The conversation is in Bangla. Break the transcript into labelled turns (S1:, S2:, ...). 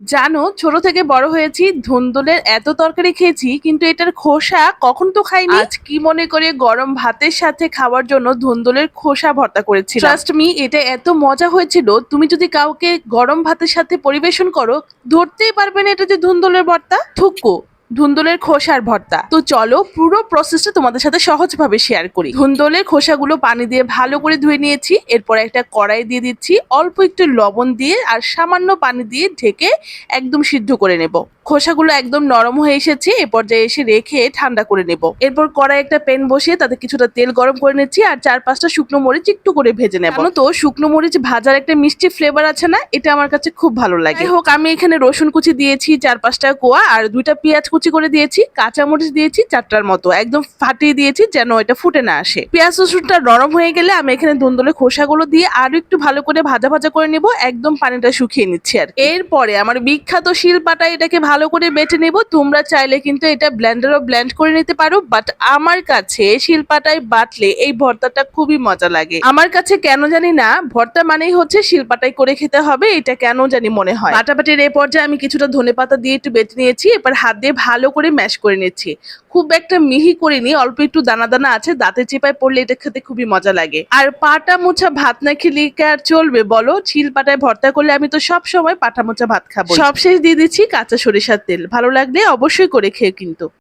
S1: জানো ছোট থেকে বড় হয়েছি ধুন্দুলের এত তরকারি খেয়েছি কিন্তু এটার খোসা কখন তো খাইনি। আজ কি মনে করে গরম ভাতের সাথে খাওয়ার জন্য ধুন্দুলের খোসা ভর্তা করেছি ট্রাস্ট মি এটা এত মজা হয়েছিল। তুমি যদি কাউকে গরম ভাতের সাথে পরিবেশন করো ধরতেই পারবে না এটা যে ধুন্দুলের ভর্তা। থুকু। ধুন্দুলের খোসার ভর্তা। তো চলো পুরো প্রসেসটা তোমাদের সাথে সহজভাবে শেয়ার করি। ধুন্দুলের খোসাগুলো পানি দিয়ে ভালো করে ধুয়ে নিয়েছি। এরপর একটা কড়াই দিয়ে দিচ্ছি। অল্প একটু লবণ দিয়ে আর সামান্য পানি দিয়ে ঢেকে একদম সিদ্ধ করে নেব। খোসাগুলো একদম নরম হয়ে এসেছে। এ পর্যায়ে এসে রেখে ঠান্ডা করে নেব। এরপর কড়াই একটা প্যান বসিয়ে তাতে কিছুটা তেল গরম করে নিচ্ছি আর চার পাঁচটা শুকনো মরিচ একটু করে ভেজে নেব। তো, শুকনো মরিচ ভাজার একটা মিষ্টি ফ্লেভার আছে না? এটা আমার কাছে খুব ভালো লাগে। হোক, আমি এখানে রসুন কুচি দিয়েছি, চার পাঁচটা কোয়া আর দুইটা পেঁয়াজ কুচি করে দিয়েছি কাঁচা মরিচ দিয়েছি চারটার মতো। একদম ফাটিয়ে দিয়েছি যেন এটা ফুটে না আসে। পেঁয়াজ রসুনটা নরম হয়ে গেলে আমি এখানে দুন্দলে খোসাগুলো দিয়ে আরও একটু ভালো করে ভাজা ভাজা করে নেব, একদম পানিটা শুকিয়ে নিচ্ছি আর এরপরে আমার বিখ্যাত শিলপাটা এটাকে ভালো করে বেটে নেব। তোমরা চাইলে কিন্তু এটা ব্লেন্ডারও ব্লেন্ড করে নিতে পারো, বাট আমার কাছে শিলপাটায় বাটলে এই ভর্তাটা খুবই মজা লাগে। আমার কাছে কেন জানি না, ভর্তা মানেই হচ্ছে শিলপাটাই করে খেতে হবে, এটা কেন জানি মনে হয়। বাটাবাটির এই পর্যায়ে আমি কিছুটা ধনে পাতা দিয়ে একটু বেটে নিয়েছি, এবার হাত দিয়ে ভালো করে ম্যাশ করে নিচ্ছি। খুব একটা মিহি করিনি, অল্প একটু দানা দানা আছে, দাঁতে চেপায় পড়লে এটা খেতে খুবই মজা লাগে। আর পাটা মোছা ভাত না খেলে আর চলবে বলো? ছিল পাটায় ভর্তা করলে আমি তো সব সময় পাটা মোছা ভাত খাব সবশেষ দিয়ে দিচ্ছি কাঁচা সরিষার তেল। ভালো লাগলে অবশ্যই করে খেয়ে কিন্তু।